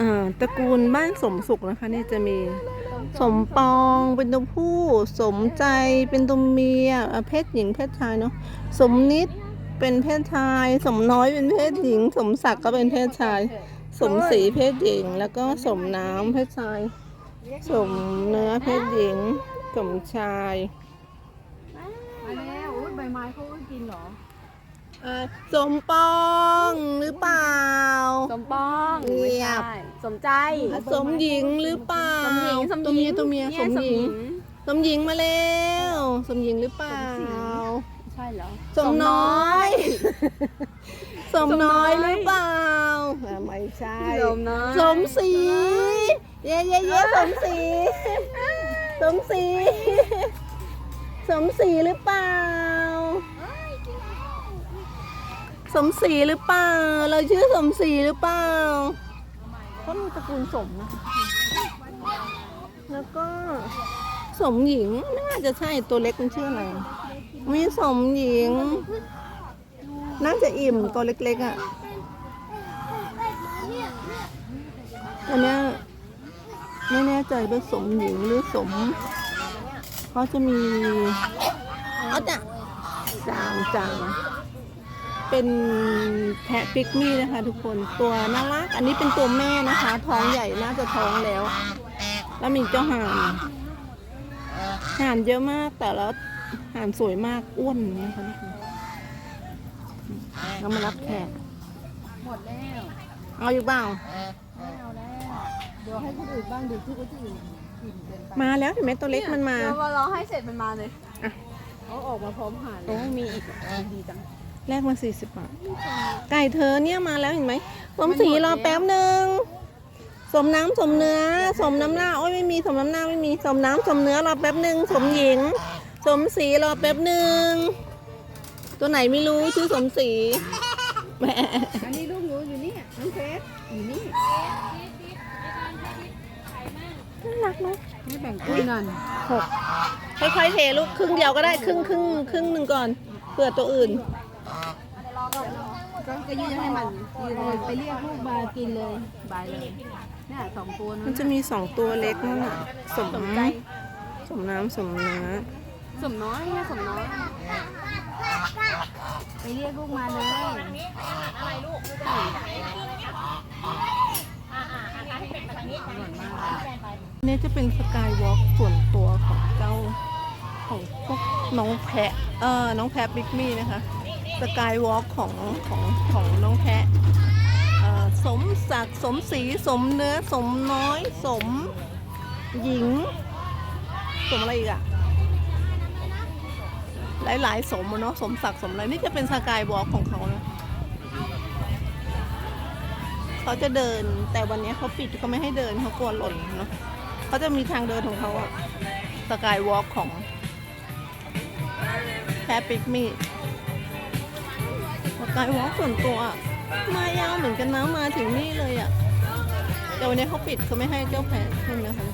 อ่าตระกูลบ้านสมสุขนะคะเนี่ยจะมีสมปองเป็นตัวผู้ สมใจเป็นตัวเมียอะเพศหญิงเพศชายเนาะสมนิดเป็นเพศชาย สมน้อยเป็นเพศหญิง สมศักดิ์ก็เป็นเพศชาย สมศรีเพศหญิง แล้วก็สมน้ำเพศชาย สมเนื้อเพศหญิง สมชายมาแล้วอุ๊ยใบไม้เขาก็กินเหรอสมปองหรือเปล่า สมปอง เงียบไม่ใช่สมใจอะสมหญิงหรือเปล่าสมหญิงสมหตัวญิเมียงตัวเมียนี่สมหญิง สมหญิงมาแล้วสมหญิงหรือเปล่าใช่เหรอสมน้อย สมน้อยหรือเปล่าอะไม่ใช่สมน้อยสมศรีเย้เย้เย้สมศรีสมศรีสมศรีหรือเปล่า สมศรีหรือเปล่า เราชื่อสมศรีหรือเปล่า เขามีตระกูลสมนะคะแล้วก็สมหญิงไม่น่าจะใช่ตัวเล็กมันชื่ออะไรมีสมหญิง น่าจะอิ่มตัวเล็กๆอะอันเนี้ยไม่แน่ใจว่าสมหญิงหรือสมเขาจะมีเอาจ้ะจางจาง เป็นแพะปิกมี่นะคะ ทุกคนตัวน่ารัก อันนี้เป็นตัวแม่นะคะ ท้องใหญ่น่าจะท้องแล้ว แล้วมีเจ้าห่านห่านเยอะมากแต่ละห่านสวยมากอ้วนอย่างเงี้ยค่ะทุกคนแล้วมารับแขกหมดแล้วเอาอยู่เปล่าไม่เอาแล้วเดี๋ยวให้คนอื่นบ้างเดี๋ยวที่คนอื่นอิ่มเกินไปมาแล้วเห็นไหมตัวเล็กมันมา เดี๋ยวพอเราให้เสร็จมันมาเลยอะ เขาออกมาพร้อมหานเลโอ้ยมีอีกดีจัง แลกมาสี่สิบบาท ไก่เธอเนี่ยมาแล้วเห็นไหมสมศรีรอแป๊บหนึ่งสมน้ำสมเนื้อ สมน้ำหน้าโอ้ยไม่มีสมน้ำหน้าไม่มีสมน้ำสมเนื้อรอแป๊บหนึ่งสมหญิง สมศรีรอแป๊บหนึ่งตัวไหนไม่รู้ชื่อสมศรีแหมอันนี้ลูกหนูอยู่นี่น้องเฟสอยู่นี่น่ารักเนาะให้แบ่งคุยหน่อยหกค่อยๆเทลูกครึ่งเดียวก็ได้ครึ่งครึ่งครึ่งหนึ่งก่อนเผื่อตัวอื่น ก็ก็ยืนให้มันยืนไปเรียกลูกมากินเลยบายเลยเนี่ยสองตัวมันจะมีสองตัวเล็กนั่นน่ะสมสมน้ำสมเนื้อสมน้อยนี่ยสมน้อย ไปเรียกลูกมาเลยเนี่ยจะเป็นสกายวอล์กส่วนตัวของเจ้าของพวกน้องแพะเออน้องแพะบิ๊กมี่นะคะ สกายวอล์กของของของน้องแพะสมศักดิ์สมศรีสมเนื้อสมน้อยสมหญิง สมอะไรอีกอะหลาย ๆ สมเนาะสมศักดิ์สมอะไรนี่จะเป็นสกายวอล์กของเขานะเขาจะเดินแต่วันนี้เขาปิดเขาไม่ให้เดินเขากลัวหล่นเนาะเขาจะมีทางเดินของเขาอะสกายวอล์กของแพปิกมี่ กายวอล์กส่วนตัว มายาวเหมือนกันนะมาถึงนี่เลยอะ่ะ แต่วันนี้เขาปิดเขาไม่ให้เจ้าแพนเป็นนะคะ